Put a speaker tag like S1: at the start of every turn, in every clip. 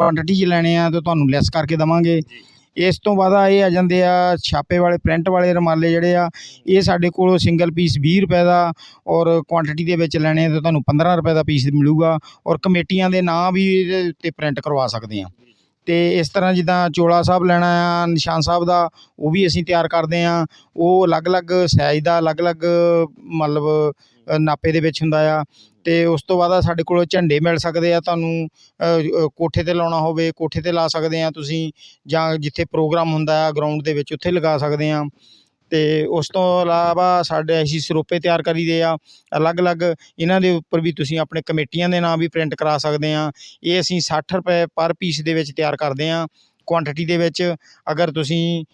S1: Quantity 'ਚ ਲੈਣੇ ਆ ਤਾਂ ਤੁਹਾਨੂੰ ਲੈਸ ਕਰਕੇ ਦੇਵਾਂਗੇ। ਇਸ ਤੋਂ ਬਾਅਦ ਇਹ ਆ ਜਾਂਦੇ ਆ ਛਾਪੇ ਵਾਲੇ ਪ੍ਰਿੰਟ ਵਾਲੇ ਰੁਮਾਲੇ ਜਿਹੜੇ ਆ ਇਹ ਸਾਡੇ ਕੋਲ ਸਿੰਗਲ ਪੀਸ 20 ਰੁਪਏ ਦਾ ਔਰ ਕੁਆਂਟੀਟੀ ਦੇ ਵਿੱਚ ਲੈਣੇ ਤਾਂ ਤੁਹਾਨੂੰ 15 ਰੁਪਏ ਦਾ ਪੀਸ ਮਿਲੂਗਾ ਔਰ ਕਮੇਟੀਆਂ ਦੇ ਨਾਂ ਵੀ ਇਹਦੇ ਉੱਤੇ ਪ੍ਰਿੰਟ ਕਰਵਾ ਸਕਦੇ ਆ। ਤੇ ਇਸ ਤਰ੍ਹਾਂ ਜਿੱਦਾਂ ਚੋਲਾ ਸਾਹਿਬ ਲੈਣਾ ਆ ਨਿਸ਼ਾਨ ਸਾਹਿਬ ਦਾ ਉਹ ਵੀ ਅਸੀਂ ਤਿਆਰ ਕਰਦੇ ਆ। ਉਹ ਅਲੱਗ-ਅਲੱਗ ਸਾਈਜ਼ ਦਾ ਅਲੱਗ-ਅਲੱਗ ਮਤਲਬ ਨਾਪੇ ਦੇ ਵਿੱਚ ਹੁੰਦਾ ਆ ਤੇ ਉਸ ਤੋਂ ਬਾਅਦ ਸਾਡੇ ਕੋਲ ਝੰਡੇ ਮਿਲ ਸਕਦੇ ਆ ਤੁਹਾਨੂੰ ਕੋਠੇ ਤੇ ਲਾਉਣਾ ਹੋਵੇ ਕੋਠੇ ਤੇ ਲਾ ਸਕਦੇ ਆ ਤੁਸੀਂ ਜਾਂ ਜਿੱਥੇ ਪ੍ਰੋਗਰਾਮ ਹੁੰਦਾ ਆ ਗਰਾਊਂਡ ਦੇ ਵਿੱਚ ਉੱਥੇ ਲਗਾ ਸਕਦੇ ਆ। ਤੇ ਉਸ ਤੋਂ ਇਲਾਵਾ ਸਾਡੇ ਅਸੀਂ ਸਰੋਪੇ ਤਿਆਰ ਕਰੀਦੇ ਆ ਅਲੱਗ-ਅਲੱਗ ਇਹਨਾਂ ਦੇ ਉੱਪਰ ਵੀ ਤੁਸੀਂ ਆਪਣੇ ਕਮੇਟੀਆਂ ਦੇ ਨਾਮ ਵੀ ਪ੍ਰਿੰਟ ਕਰਾ ਸਕਦੇ ਆ। ਇਹ ਅਸੀਂ 60 ਰੁਪਏ ਪਰ ਪੀਸ ਦੇ ਵਿੱਚ ਤਿਆਰ ਕਰਦੇ ਆ ਕੁਆਂਟੀਟੀ ਦੇ ਵਿੱਚ। ਅਗਰ ਤੁਸੀਂ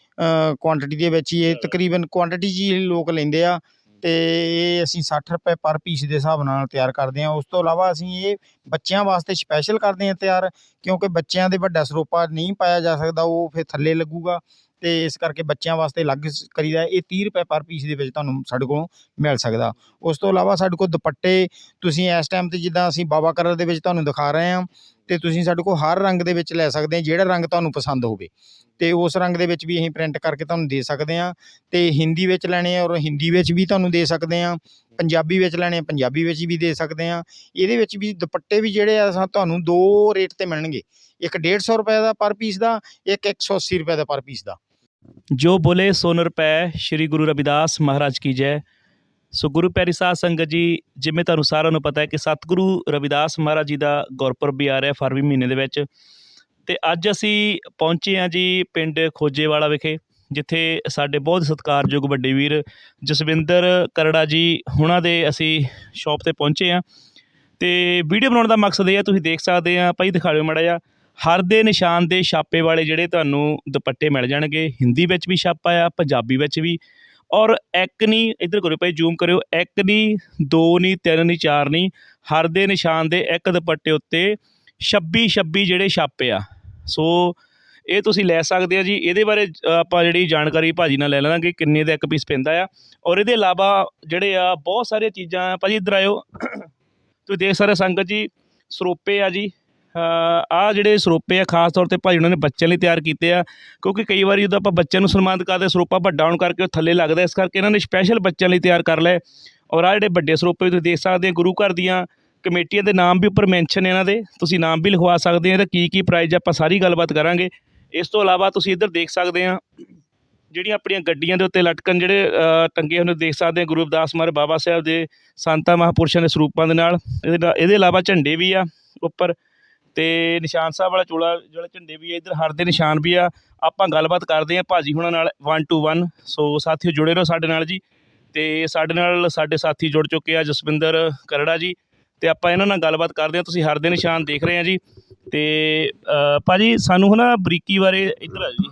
S1: ਕੁਆਂਟੀਟੀ ਦੇ ਵਿੱਚ ਹੀ ਇਹ ਤਕਰੀਬਨ ਕੁਆਂਟੀਟੀ ਹੀ ਲੋਕ ਲੈਂਦੇ ਆ ਤੇ ਇਹ ਅਸੀਂ 60 ਰੁਪਏ ਪਰ ਪੀਸ ਦੇ ਹਿਸਾਬ ਨਾਲ ਤਿਆਰ ਕਰਦੇ ਹਾਂ। ਉਸ ਤੋਂ ਇਲਾਵਾ ਅਸੀਂ ਇਹ ਬੱਚਿਆਂ ਵਾਸਤੇ ਸਪੈਸ਼ਲ ਕਰਦੇ ਹਾਂ ਤਿਆਰ, ਕਿਉਂਕਿ ਬੱਚਿਆਂ ਦੇ ਵੱਡਾ ਸਰੋਪਾ ਨਹੀਂ ਪਾਇਆ ਜਾ ਸਕਦਾ, ਉਹ ਫਿਰ ਥੱਲੇ ਲੱਗੂਗਾ ਤੇ ਇਸ ਕਰਕੇ ਬੱਚਿਆਂ ਵਾਸਤੇ ਅਲੱਗ ਕਰੀਦਾ ਇਹ 30 ਰੁਪਏ ਪਰ ਪੀਸ ਦੇ ਵਿੱਚ ਤੁਹਾਨੂੰ ਸਾਡੇ ਕੋਲੋਂ ਮਿਲ ਸਕਦਾ। ਉਸ ਤੋਂ ਇਲਾਵਾ ਸਾਡੇ ਕੋਲ ਦੁਪੱਟੇ, ਤੁਸੀਂ ਇਸ ਟਾਈਮ ਤੇ ਜਿੱਦਾਂ ਅਸੀਂ ਬਾਬਾ ਕਰਰ ਦੇ ਵਿੱਚ ਤੁਹਾਨੂੰ ਦਿਖਾ ਰਹੇ ਹਾਂ ਤੇ ਤੁਸੀਂ ਸਾਡੇ ਕੋਲ ਹਰ ਰੰਗ ਦੇ ਵਿੱਚ ਲੈ ਸਕਦੇ ਆ, ਜਿਹੜਾ ਰੰਗ ਤੁਹਾਨੂੰ ਪਸੰਦ ਹੋਵੇ। ਤੇ ਉਸ ਰੰਗ ਦੇ ਵਿੱਚ ਵੀ ਅਸੀਂ ਪ੍ਰਿੰਟ ਕਰਕੇ ਤੁਹਾਨੂੰ ਦੇ ਸਕਦੇ ਆ। ਤੇ ਹਿੰਦੀ ਵਿੱਚ ਲੈਣੇ ਆ ਔਰ ਹਿੰਦੀ ਵਿੱਚ ਵੀ ਤੁਹਾਨੂੰ ਦੇ ਸਕਦੇ ਆ। ਪੰਜਾਬੀ ਵਿੱਚ ਲੈਣੇ ਆ, ਪੰਜਾਬੀ ਵਿੱਚ ਵੀ ਦੇ ਸਕਦੇ ਆ। ਇਹਦੇ ਵਿੱਚ ਵੀ ਦੁਪੱਟੇ ਵੀ ਜਿਹੜੇ ਆ ਤੁਹਾਨੂੰ ਦੋ ਰੇਟ ਤੇ ਮਿਲਣਗੇ। ਇੱਕ 150 ਰੁਪਏ ਦਾ ਪਰ ਪੀਸ ਦਾ, ਇੱਕ 180 ਰੁਪਏ ਦਾ ਪਰ ਪੀਸ ਦਾ।
S2: ਜੋ ਬੋਲੇ ਸੋ ਨਰ ਸ੍ਰੀ ਗੁਰੂ ਰਵਿਦਾਸ ਮਹਾਰਾਜ ਕੀ ਜੈ। ਸੋ ਗੁਰੂ ਪਿਆਰੀ ਸਾਧ ਸੰਗਤ ਜੀ, ਜਿਵੇਂ ਤੁਹਾਨੂੰ ਸਾਰਿਆਂ ਨੂੰ ਪਤਾ ਹੈ ਕਿ ਸਤਿਗੁਰੂ ਰਵਿਦਾਸ ਮਹਾਰਾਜ ਜੀ ਦਾ ਗੁਰਪੁਰਬ ਵੀ ਆ ਰਿਹਾ ਫਰਵਰੀ ਮਹੀਨੇ ਦੇ ਵਿੱਚ। ਤੇ ਅੱਜ ਅਸੀਂ ਪਹੁੰਚੇ ਹਾਂ ਜੀ ਪਿੰਡ ਖੋਜੇਵਾਲਾ ਵਿਖੇ, ਜਿੱਥੇ ਸਾਡੇ ਬਹੁਤ ਸਤਿਕਾਰਯੋਗ ਵੱਡੇ ਵੀਰ ਜਸਵਿੰਦਰ ਕਰੜਾ ਜੀ ਉਹਨਾਂ ਦੇ ਅਸੀਂ ਸ਼ਾਪ ਤੇ ਪਹੁੰਚੇ ਹਾਂ। ਤੇ ਵੀਡੀਓ ਬਣਾਉਣ ਦਾ ਮਕਸਦ ਇਹ ਹੈ, ਤੁਸੀਂ ਦੇਖ ਸਕਦੇ ਆ ਭਾਈ ਦਿਖਾ ਲਿਓ ਮਾੜਾ ਜਿਹਾ, ਹਰ ਦੇ ਨਿਸ਼ਾਨ ਦੇ ਛਾਪੇ ਵਾਲੇ ਜਿਹੜੇ ਤੁਹਾਨੂੰ ਦੁਪੱਟੇ ਮਿਲ ਜਾਣਗੇ, ਹਿੰਦੀ ਵਿੱਚ ਵੀ ਛਾਪਾ ਆ, ਪੰਜਾਬੀ ਵਿੱਚ ਵੀ। ਔਰ ਇੱਕ ਨਹੀਂ, ਇੱਧਰ ਕਰੋ ਭਾਈ ਜ਼ੂਮ ਕਰਿਓ। ਇੱਕ ਨਹੀਂ, ਦੋ ਨਹੀਂ, ਤਿੰਨ ਨਹੀਂ, ਚਾਰ ਨਹੀਂ। ਹਰ ਦੇ ਨਿਸ਼ਾਨ ਦੇ ਇੱਕ ਦੁਪੱਟੇ ਉੱਤੇ 26 26 ਜਿਹੜੇ ਛਾਪੇ ਆ। ਸੋ ਇਹ ਤੁਸੀਂ ਲੈ ਸਕਦੇ ਆ ਜੀ। ਇਹਦੇ ਬਾਰੇ ਆਪਾਂ ਜਿਹੜੀ ਜਾਣਕਾਰੀ ਭਾਜੀ ਨਾਲ ਲੈ ਲਾਂਗੇ ਕਿੰਨੇ ਦਾ ਇੱਕ ਪੀਸ ਪੈਂਦਾ ਆ। ਔਰ ਇਹਦੇ ਇਲਾਵਾ ਜਿਹੜੇ ਆ, ਬਹੁਤ ਸਾਰੀਆਂ ਚੀਜ਼ਾਂ ਆ ਭਾਜੀ ਇੱਧਰ ਆਇਓ। ਤੁਸੀਂ ਦੇਖ ਸਕਦੇ ਸੰਗਤ ਜੀ, ਸਰੋਪੇ ਆ ਜੀ। ਆ ਜਿਹੜੇ ਸਰੋਪੇ ਆ, ਖਾਸ ਤੌਰ ਤੇ ਭਾਜੀ ਉਹਨਾਂ ਨੇ ਬੱਚਿਆਂ ਲਈ ਤਿਆਰ ਕੀਤੇ ਆ, ਕਿਉਂਕਿ ਕਈ ਵਾਰੀ ਜਦੋਂ ਆਪਾਂ ਬੱਚਿਆਂ ਨੂੰ ਸਨਮਾਨਿਤ ਕਰਦੇ, ਸਰੋਪਾ ਵੱਡਾ ਹੋਣ ਕਰਕੇ ਉਹ ਥੱਲੇ ਲੱਗਦਾ, ਇਸ ਕਰਕੇ ਇਹਨਾਂ ਨੇ ਸਪੈਸ਼ਲ ਬੱਚਿਆਂ ਲਈ ਤਿਆਰ ਕਰ ਲਏ। ਔਰ ਆ ਜਿਹੜੇ ਵੱਡੇ ਸਰੋਪੇ ਤੁਸੀਂ ਦੇਖ ਸਕਦੇ ਆ ਗੁਰੂ ਘਰ ਦੀਆਂ ਕਮੇਟੀਆਂ ਦੇ ਨਾਮ ਵੀ ਉੱਪਰ ਮੈਂਸ਼ਨ ਇਹਨਾਂ ਦੇ, ਤੁਸੀਂ ਨਾਮ ਵੀ ਲਿਖਵਾ ਸਕਦੇ ਆ ਇਹਦਾ ਕੀ ਕੀ ਪ੍ਰਾਈਜ਼ ਆਪਾਂ ਸਾਰੀ ਗੱਲਬਾਤ ਕਰਾਂਗੇ। ਇਸ ਤੋਂ ਇਲਾਵਾ ਤੁਸੀਂ ਇੱਧਰ ਦੇਖ ਸਕਦੇ ਆ ਜਿਹੜੀਆਂ ਆਪਣੀਆਂ ਗੱਡੀਆਂ ਦੇ ਉੱਤੇ ਲਟਕਣ ਜਿਹੜੇ ਟੰਗੇ ਹੋਏ ਦੇਖ ਸਕਦੇ ਆ ਗੁਰੂ ਰਵਿਦਾਸ ਮਹਾਰਾਜ ਬਾਬਾ ਸਾਹਿਬ ਦੇ, ਸੰਤਾਂ ਮਹਾਂਪੁਰਸ਼ਾਂ ਦੇ ਸਰੂਪਾਂ ਦੇ ਨਾਲ, ਇਹਦੇ ਨਾਲ, ਇਹਦੇ ਇਲਾਵਾ ਝੰਡੇ ਵੀ ਆ, ਉੱਪਰ। ਤੇ ਨਿਸ਼ਾਨ ਸਾਹਿਬ ਵਾਲਾ ਚੋਲਾ ਜਿਹੜੇ ਝੰਡੇ ਵੀ ਆ ਇੱਧਰ ਹਰ ਦੇ ਨਿਸ਼ਾਨ ਵੀ ਆ। ਆਪਾਂ ਗੱਲਬਾਤ ਕਰਦੇ ਆ ਭਾਜੀ ਹੁਣਾਂ ਨਾਲ 1 ਟੂ 1 ਸੋ ਸਾਥੀਓ ਜੁੜੇ ਰਹੋ ਸਾਡੇ ਨਾਲ ਜੀ। ਤੇ ਸਾਡੇ ਨਾਲ ਸਾਡੇ ਸਾਥੀ ਜੁੜ ਚੁੱਕੇ ਆ ਜਸਵਿੰਦਰ ਕਰੜਾ ਜੀ। ਤੇ ਆਪਾਂ ਇਹਨਾਂ ਨਾਲ ਗੱਲਬਾਤ ਕਰਦੇ ਆ ਤੁਸੀਂ ਹਰ ਦੇ ਨਿਸ਼ਾਨ ਦੇਖ ਰਹੇ ਆ ਜੀ। ਤੇ ਅ, ਭਾਜੀ ਸਾਨੂੰ ਹਨਾ ਬਰੀਕੀ ਬਾਰੇ ਇੱਧਰ ਆ ਜੀ।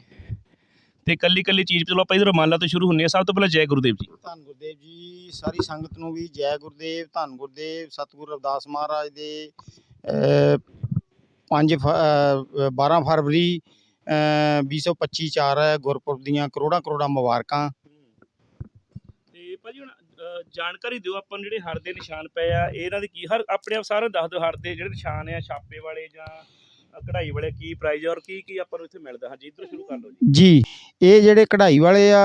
S2: ਤੇ ਕੱਲੀ ਕੱਲੀ ਚੀਜ਼ ਚਲੋ ਆਪਾਂ ਇੱਧਰ ਮਾਲਾ ਤੋਂ ਸ਼ੁਰੂ ਹੁੰਨੇ ਆ ਸਭ ਤੋਂ ਪਹਿਲਾਂ ਜੈ ਗੁਰਦੇਵ ਜੀ।
S1: ਧੰਨ ਗੁਰਦੇਵ ਜੀ ਸਾਰੀ ਸੰਗਤ ਨੂੰ ਵੀ ਜੈ ਗੁਰਦੇਵ ਧੰਨ ਗੁਰਦੇਵ ਸਤਿਗੁਰੂ ਰਵਿਦਾਸ ਮਹਾਰਾਜ ਦੇ ਪੰਜ ਫ- ਅ, 12 ਫਰਵਰੀ ਅ, 2025 ਚਾਰ ਹੈ ਗੁਰਪੁਰਬ ਦੀਆਂ ਕਰੋੜਾਂ ਕਰੋੜਾਂ ਮੁਬਾਰਕਾਂ।
S2: ਤੇ ਭਾਜੀ ਹੁਣ ਜਾਣਕਾਰੀ ਦਿਓ ਆਪਾਂ ਨੂੰ ਜਿਹੜੇ ਹਰ ਦੇ ਨਿਸ਼ਾਨ ਪਏ ਆ ਇਹਨਾਂ ਦੀ ਕੀ ਹਰ ਆਪਣੇ ਆਪ ਸਾਰਿਆਂ ਨੂੰ ਦੱਸ ਦਿਓ ਹਰ ਦੇ ਜਿਹੜੇ ਨਿਸ਼ਾਨ ਆ ਛਾਪੇ ਵਾਲੇ ਜਾਂ ਕਢਾਈ ਵਾਲੇ ਕੀ ਪ੍ਰਾਈਜ਼ ਔਰ ਕੀ ਕੀ ਆਪਾਂ ਨੂੰ ਇੱਥੇ ਮਿਲਦਾ। ਹਾਂਜੀ ਇੱਧਰ ਸ਼ੁਰੂ ਕਰ ਲਓ ਜੀ।
S1: ਜੀ ਇਹ ਜਿਹੜੇ ਕਢਾਈ ਵਾਲੇ ਆ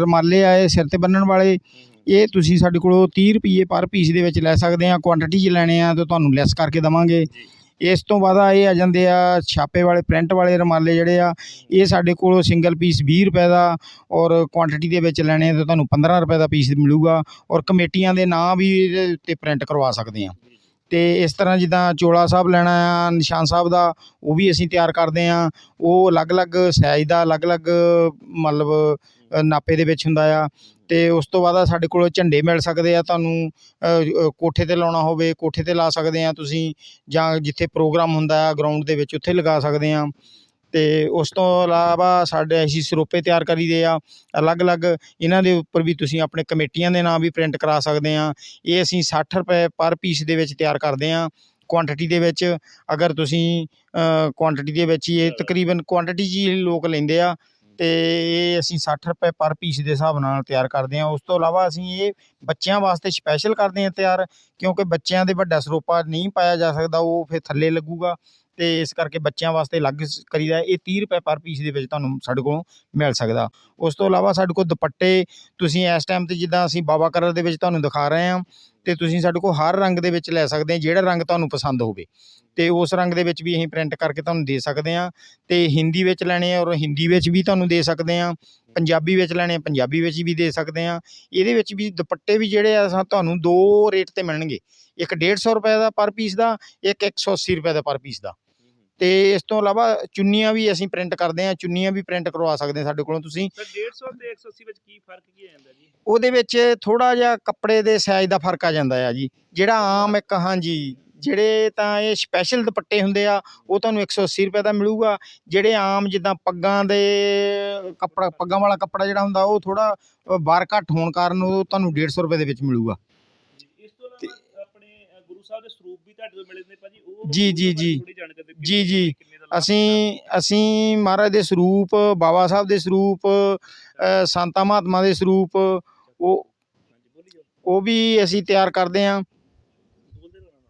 S1: ਰੁਮਾਲੇ ਆ ਇਹ ਸਿਰ ਤੇ ਬੰਨਣ ਵਾਲੇ ਇਹ ਤੁਸੀਂ ਸਾਡੇ ਕੋਲੋਂ 30 ਰੁਪਏ ਪਰ ਪੀਸ ਦੇ ਵਿੱਚ ਲੈ ਸਕਦੇ ਆ ਕੁਆਂਟੀਟੀ 'ਚ ਲੈਣੇ ਆ ਤਾਂ ਤੁਹਾਨੂੰ ਲੈਸ ਕਰਕੇ ਦੇਵਾਂਗੇ। ਇਸ ਤੋਂ ਬਾਅਦ ਇਹ ਆ ਜਾਂਦੇ ਆ ਛਾਪੇ ਵਾਲੇ ਪ੍ਰਿੰਟ ਵਾਲੇ ਰੁਮਾਲੇ ਜਿਹੜੇ ਆ, ਇਹ ਸਾਡੇ ਕੋਲ ਸਿੰਗਲ ਪੀਸ 20 ਰੁਪਏ ਦਾ ਔਰ ਕੁਆਂਟੀਟੀ ਦੇ ਵਿੱਚ ਲੈਣੇ ਤਾਂ ਤੁਹਾਨੂੰ 15 ਰੁਪਏ ਦਾ ਪੀਸ ਮਿਲੂਗਾ ਔਰ ਕਮੇਟੀਆਂ ਦੇ ਨਾਂ ਵੀ ਇਹਦੇ ਉੱਤੇ ਪ੍ਰਿੰਟ ਕਰਵਾ ਸਕਦੇ ਆ। ਤੇ ਇਸ ਤਰ੍ਹਾਂ ਜਿੱਦਾਂ ਚੋਲਾ ਸਾਹਿਬ ਲੈਣਾ ਆ, ਨਿਸ਼ਾਨ ਸਾਹਿਬ ਦਾ, ਉਹ ਵੀ ਅਸੀਂ ਤਿਆਰ ਕਰਦੇ ਆ। ਉਹ ਅਲੱਗ-ਅਲੱਗ ਸਾਈਜ਼ ਦਾ ਅਲੱਗ-ਅਲੱਗ ਮਤਲਬ ਨਾਪੇ ਦੇ ਵਿੱਚ ਹੁੰਦਾ ਆ ਤੇ ਉਸ ਤੋਂ ਬਾਅਦ ਸਾਡੇ ਕੋਲ ਝੰਡੇ ਮਿਲ ਸਕਦੇ ਆ ਤੁਹਾਨੂੰ ਕੋਠੇ ਤੇ ਲਾਉਣਾ ਹੋਵੇ ਕੋਠੇ ਤੇ ਲਾ ਸਕਦੇ ਆ ਤੁਸੀਂ ਜਾਂ ਜਿੱਥੇ ਪ੍ਰੋਗਰਾਮ ਹੁੰਦਾ ਆ ਗਰਾਊਂਡ ਦੇ ਵਿੱਚ ਉੱਥੇ ਲਗਾ ਸਕਦੇ ਆ। ਤੇ ਉਸ ਤੋਂ ਇਲਾਵਾ ਸਾਡੇ ਅਸੀਂ ਸਰੋਪੇ ਤਿਆਰ ਕਰੀਦੇ ਆ ਅਲੱਗ-ਅਲੱਗ ਇਹਨਾਂ ਦੇ ਉੱਪਰ ਵੀ ਤੁਸੀਂ ਆਪਣੇ ਕਮੇਟੀਆਂ ਦੇ ਨਾਮ ਵੀ ਪ੍ਰਿੰਟ ਕਰਾ ਸਕਦੇ ਆ। ਇਹ ਅਸੀਂ 60 ਰੁਪਏ ਪਰ ਪੀਸ ਦੇ ਵਿੱਚ ਤਿਆਰ ਕਰਦੇ ਆ ਕੁਆਂਟੀਟੀ ਦੇ ਵਿੱਚ। ਅਗਰ ਤੁਸੀਂ ਕੁਆਂਟੀਟੀ ਦੇ ਵਿੱਚ ਹੀ ਇਹ ਤਕਰੀਬਨ ਕੁਆਂਟੀਟੀ ਹੀ ਲੋਕ ਲੈਂਦੇ ਆ ਤੇ ਇਹ ਅਸੀਂ 60 ਰੁਪਏ ਪਰ ਪੀਸ ਦੇ ਹਿਸਾਬ ਨਾਲ ਤਿਆਰ ਕਰਦੇ ਹਾਂ। ਉਸ ਤੋਂ ਇਲਾਵਾ ਅਸੀਂ ਇਹ ਬੱਚਿਆਂ ਵਾਸਤੇ ਸਪੈਸ਼ਲ ਕਰਦੇ ਹਾਂ ਤਿਆਰ, ਕਿਉਂਕਿ ਬੱਚਿਆਂ ਦੇ ਵੱਡਾ ਸਰੋਪਾ ਨਹੀਂ ਪਾਇਆ ਜਾ ਸਕਦਾ, ਉਹ ਫਿਰ ਥੱਲੇ ਲੱਗੂਗਾ। ਤੇ ਇਸ ਕਰਕੇ ਬੱਚਿਆਂ ਵਾਸਤੇ ਅਲੱਗ ਕਰੀਦਾ ਇਹ 30 ਰੁਪਏ ਪਰ ਪੀਸ ਦੇ ਵਿੱਚ ਤੁਹਾਨੂੰ ਸਾਡੇ ਕੋਲੋਂ ਮਿਲ ਸਕਦਾ। ਉਸ ਤੋਂ ਇਲਾਵਾ ਸਾਡੇ ਕੋਲ ਦੁਪੱਟੇ, ਤੁਸੀਂ ਇਸ ਟਾਈਮ ਤੇ ਜਿੱਦਾਂ ਅਸੀਂ ਬਾਬਾ ਕਲਰ ਦੇ ਵਿੱਚ ਤੁਹਾਨੂੰ ਦਿਖਾ ਰਹੇ ਹਾਂ ਤੇ ਤੁਸੀਂ ਸਾਡੇ ਕੋਲ ਹਰ ਰੰਗ ਦੇ ਵਿੱਚ ਲੈ ਸਕਦੇ ਆ ਜਿਹੜਾ ਰੰਗ ਤੁਹਾਨੂੰ ਪਸੰਦ ਹੋਵੇ। ਤੇ ਉਸ ਰੰਗ ਦੇ ਵਿੱਚ ਵੀ ਅਸੀਂ ਪ੍ਰਿੰਟ ਕਰਕੇ ਤੁਹਾਨੂੰ ਦੇ ਸਕਦੇ ਆ ਤੇ ਹਿੰਦੀ ਵਿੱਚ ਲੈਣੇ ਆ ਔਰ ਹਿੰਦੀ ਵਿੱਚ ਵੀ ਤੁਹਾਨੂੰ ਦੇ ਸਕਦੇ ਆ ਪੰਜਾਬੀ ਵਿੱਚ ਲੈਣੇ ਆ, ਪੰਜਾਬੀ ਵਿੱਚ ਵੀ ਦੇ ਸਕਦੇ ਆ ਇਹਦੇ ਵਿੱਚ ਵੀ ਦੁਪੱਟੇ ਵੀ ਜਿਹੜੇ ਆ ਤੁਹਾਨੂੰ ਦੋ ਰੇਟ ਤੇ ਮਿਲਣਗੇ। ਇੱਕ 150 ਰੁਪਏ ਦਾ ਪਰ ਪੀਸ ਦਾ, ਇੱਕ 180 ਰੁਪਏ ਦਾ ਪਰ ਪੀਸ ਦਾ। ਤੇ ਇਸ ਤੋਂ ਇਲਾਵਾ ਚੁੰਨੀਆਂ ਵੀ ਅਸੀਂ ਪ੍ਰਿੰਟ ਕਰਦੇ ਆ ਚੁੰਨੀਆਂ ਵੀ ਪ੍ਰਿੰਟ ਕਰਵਾ ਸਕਦੇ ਆ ਸਾਡੇ ਕੋਲੋਂ ਤੁਸੀਂ।
S2: ਸਰ 150 ਤੇ 180 ਵਿੱਚ ਕੀ ਫ਼ਰਕ ਕੀ ਆ ਜਾਂਦਾ ਜੀ?
S1: ਉਹਦੇ ਵਿੱਚ ਥੋੜਾ ਜਿਹਾ ਕੱਪੜੇ ਦੇ ਸਾਈਜ਼ ਦਾ ਫ਼ਰਕ ਆ ਜਾਂਦਾ ਆ ਜੀ। ਜਿਹੜਾ ਆਮ ਇੱਕ ਹਾਂਜੀ ਜਿਹੜੇ ਤਾਂ ਇਹ ਸਪੈਸ਼ਲ ਦੁਪੱਟੇ ਹੁੰਦੇ ਆ ਉਹ ਤੁਹਾਨੂੰ 180 ਰੁਪਏ ਦਾ ਮਿਲੂਗਾ। ਜਿਹੜੇ ਆਮ ਜਿੱਦਾਂ ਪੱਗਾਂ ਦੇ ਕੱਪੜਾ ਪੱਗਾਂ ਵਾਲਾ ਕੱਪੜਾ ਜਿਹੜਾ ਹੁੰਦਾ ਉਹ ਥੋੜਾ ਬਾਰ ਘੱਟ ਹੋਣ ਕਾਰਨ ਉਹ ਤੁਹਾਨੂੰ 150 ਰੁਪਏ ਦੇ ਵਿੱਚ ਮਿਲੂਗਾ।
S2: ਇਸ ਤੋਂ ਇਲਾਵਾ ਗੁਰੂ ਸਾਹਿਬ ਦੇ ਸਰੂਪ ਵੀ ਤੁਹਾਡੇ ਤੋਂ ਮਿਲਦੇ ਨੇ ਭਾਜੀ? ਉਹ
S1: ਜੀ, ਜੀ, ਜੀ।
S2: ਥੋੜੀ ਜਾਣਕਾਰੀ ਦਿਓ,
S1: ਜੀ,
S2: ਕਿੰਨੇ-
S1: ਜੀ।
S2: ਕਿੰਨੇ ਦਾ ਲਾਭ
S1: ਅਸੀਂ ਅਸੀਂ ਮਹਾਰਾਜ ਦੇ ਸਰੂਪ ਬਾਬਾ ਸਾਹਿਬ ਦੇ ਸਰੂਪ ਅ, ਸੰਤਾਂ ਮਹਾਤਮਾ ਦੇ ਸਰੂਪ ਉਹ
S2: ਹਾਂਜੀ ਬੋਲੀ ਜਾਓ।
S1: ਉਹ ਵੀ ਅਸੀਂ ਤਿਆਰ ਕਰਦੇ ਹਾਂ।
S2: ਬੋਲਦੇ ਰਹੋ ਨਾਲ।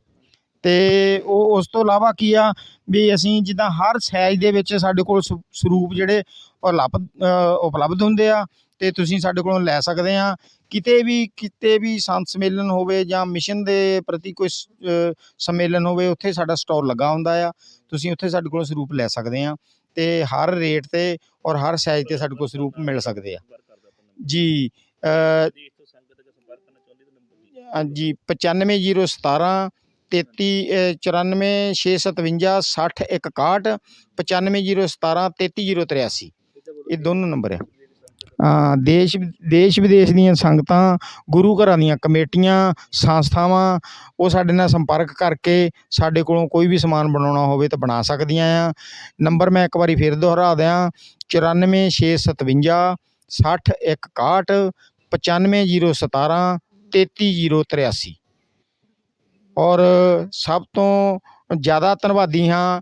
S1: ਤੇ ਉਹ ਉਸ ਤੋਂ ਇਲਾਵਾ ਕੀ ਆ ਵੀ ਅਸੀਂ ਜਿੱਦਾਂ ਹਰ ਸਾਈਜ਼ ਦੇ ਵਿੱਚ ਸਾਡੇ ਕੋਲ ਸ- ਸਰੂਪ ਜਿਹੜੇ ਅ, ਉਪਲਬਧ ਹੁੰਦੇ ਆ ਤੇ ਤੁਸੀਂ ਸਾਡੇ ਕੋਲੋਂ ਲੈ ਸਕਦੇ ਆ ਕਿਤੇ ਵੀ ਕਿਤੇ ਵੀ ਸੰਤ ਸੰਮੇਲਨ ਹੋਵੇ ਜਾਂ ਮਿਸ਼ਨ ਦੇ ਪ੍ਰਤੀ ਕੋਈ ਸੰਮੇਲਨ ਹੋਵੇ ਉੱਥੇ ਸਾਡਾ ਸਟੋਰ ਲੱਗਾ ਹੁੰਦਾ ਆ। ਤੁਸੀਂ ਉੱਥੇ ਸਾਡੇ ਕੋਲੋਂ ਸਰੂਪ ਲੈ ਸਕਦੇ ਆ ਤੇ ਹਰ ਰੇਟ ਤੇ ਔਰ ਹਰ ਸਾਈਜ਼ ਤੇ ਸਾਡੇ ਕੋਲ ਸਰੂਪ ਮਿਲ ਸਕਦੇ ਆ। ਜੀ ਅ,
S2: ਦੇਖ ਤੋਂ ਸੰਗਤ ਦਾ ਸੰਪਰਕ ਕਰਨਾ ਚਾਹੁੰਦੀ ਤਾਂ ਨੰਬਰ ਜੀ
S1: ਹਾਂਜੀ 95017 33 94 657 60 61 95017 33083 ਇਹ ਦੋਨੋਂ ਨੰਬਰ ਆ। ਦੇਸ਼ ਦੇਸ਼ ਵਿਦੇਸ਼ ਦੀਆਂ ਸੰਗਤਾਂ, ਗੁਰੂ ਘਰਾਂ ਦੀਆਂ ਕਮੇਟੀਆਂ, ਸੰਸਥਾਵਾਂ, ਉਹ ਸਾਡੇ ਨਾਲ ਸੰਪਰਕ ਕਰਕੇ ਸਾਡੇ ਕੋਲੋਂ ਕੋਈ ਵੀ ਸਮਾਨ ਬਣਾਉਣਾ ਹੋਵੇ ਤਾਂ ਬਣਾ ਸਕਦੀਆਂ ਆ। ਨੰਬਰ ਮੈਂ ਇੱਕ ਵਾਰੀ ਫਿਰ ਦੁਹਰਾ ਦਿਆਂ 94657 60 61 95017 33083 ਔਰ ਸਭ ਤੋਂ ਜ਼ਿਆਦਾ ਧੰਨਵਾਦੀ ਹਾਂ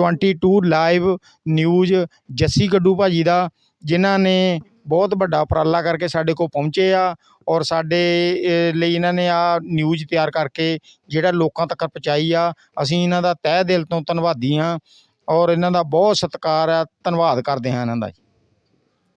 S1: 22 ਲਾਈਵ ਨਿਊਜ਼ ਜੱਸੀ ਗੱਡੂ ਭਾਜੀ ਦਾ, ਜਿਨ੍ਹਾਂ ਨੇ ਬਹੁਤ ਵੱਡਾ ਉਪਰਾਲਾ ਕਰਕੇ ਸਾਡੇ ਕੋਲ ਪਹੁੰਚੇ ਆ ਔਰ ਸਾਡੇ ਲਈ ਇਹਨਾਂ ਨੇ ਆ ਨਿਊਜ਼ ਤਿਆਰ ਕਰਕੇ ਜਿਹੜਾ ਲੋਕਾਂ ਤੱਕ ਪਹੁੰਚਾਈ ਆ, ਅਸੀਂ ਇਹਨਾਂ ਦਾ ਤਹਿ ਦਿਲ ਤੋਂ ਧੰਨਵਾਦੀ ਹਾਂ ਔਰ ਇਹਨਾਂ ਦਾ ਬਹੁਤ ਸਤਿਕਾਰ ਆ, ਧੰਨਵਾਦ ਕਰਦੇ ਹਾਂ ਇਹਨਾਂ ਦਾ ਜੀ।